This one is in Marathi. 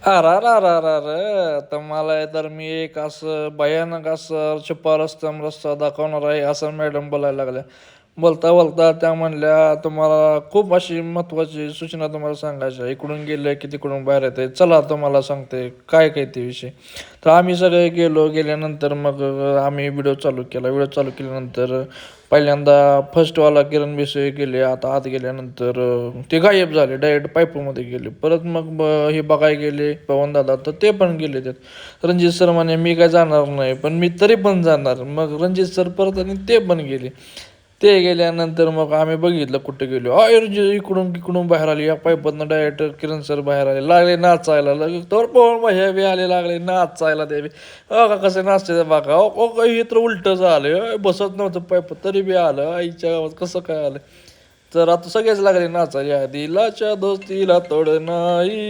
अरा रा रा रा रा तर मला तर मी एक असं भयानक असं छुपा रस्ता रस्ता दाखवणार आहे असं मॅडम बोलायला लागल्या. बोलता बोलता त्या म्हणल्या तुम्हाला खूप अशी महत्त्वाची सूचना तुम्हाला सांगायची इकडून गेले की तिकडून बाहेर येते. चला तुम्हाला सांगते काय काय ते विषय. तर आम्ही सगळे गेलो. गेल्यानंतर मग आम्ही व्हिडिओ चालू केला. व्हिडिओ चालू केल्यानंतर पहिल्यांदा फर्स्टवाला किरण विषय गेले. आता आत गेल्यानंतर ते गायब झाले. डायरेक्ट पाईपमध्ये गेले. परत मग ब- हे बघाय गेले पवन दादा. तर ते पण गेले त्यात. रणजित सर म्हणे मी काय जाणार नाही. पण मी तरी पण जाणार. मग रणजित सर परत आणि ते पण गेले. ते गेल्यानंतर मग आम्ही बघितलं कुठे गेलो. आयुर्जी इकडून इकडून बाहेर आली. या पाईपातनं डायरेक्टर किरण सर बाहेर आले. लागले नाचायला. लगे तर पवन भाई बी आले लागले नाचायला ते बी. अ का कसं नाचते बाका ओ ओ, का तर उलटं झालं अय, बसत नव्हतं पाईप तरी बी आलं. आईच्या गावात कसं काय आलं? तर आता सगळेच लागले नाचायला. दिलाच्या दोस्तीला तोड नाही.